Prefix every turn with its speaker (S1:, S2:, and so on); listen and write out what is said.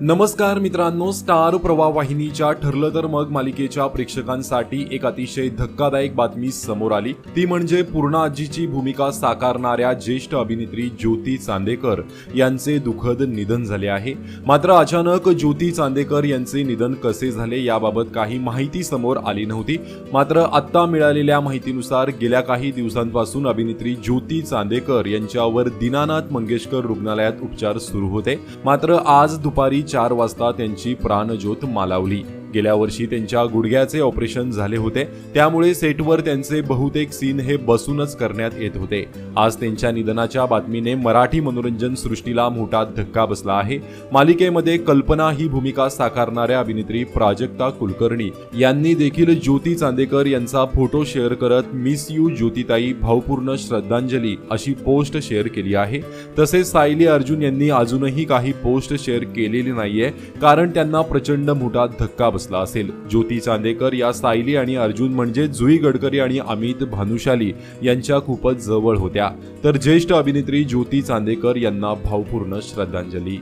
S1: नमस्कार मित्रांनो स्टार प्रवाह वाहिनीच्या ठरलं तर मग मालिकेच्या प्रेक्षकांसाठी एक अतिशय धक्कादायक बातमी समोर आली. ती म्हणजे पूर्ण आजीची भूमिका साकारणाऱ्या ज्येष्ठ अभिनेत्री ज्योती चांदेकर यांचे दुःखद निधन झाले आहे. मात्र अचानक ज्योती चांदेकर यांचे निधन कसे झाले याबाबत काही माहिती समोर आली नव्हती. मात्र आत्ता मिळालेल्या माहितीनुसार गेल्या काही दिवसांपासून अभिनेत्री ज्योती चांदेकर यांच्यावर दीनानाथ मंगेशकर रुग्णालयात उपचार सुरू होते. मात्र आज दुपारी चार वाजता त्यांची प्राणज्योत मालावली. गेल्या वर्षी त्यांच्या गुडघ्याचे ऑपरेशन झाले होते. त्यामुळे सेटवर त्यांचे बहुतेक सीन हे बसूनच करण्यात येत होते. आज त्यांच्या निधनाच्या बातमीने मराठी मनोरंजन सृष्टीला मोठा धक्का बसला आहे. मालिकेमध्ये कल्पना ही भूमिका साकारणाऱ्या अभिनेत्री प्राजक्ता कुलकर्णी यांनी देखील ज्योती चांदेकर यांचा फोटो शेअर करत मिस यू ज्योतिताई भावपूर्ण श्रद्धांजली अशी पोस्ट शेअर केली आहे. तसेच सायली अर्जुन यांनी अजूनही काही पोस्ट शेअर केलेली नाहीये कारण त्यांना प्रचंड मोठा धक्का बसला असेल. ज्योती चांदेकर या सायली आणि अर्जुन म्हणजे जुई गडकरी आणि अमित भानुशाली यांच्या खूपच जवळ होत्या. तर ज्येष्ठ अभिनेत्री ज्योती चांदेकर यांना भावपूर्ण श्रद्धांजली.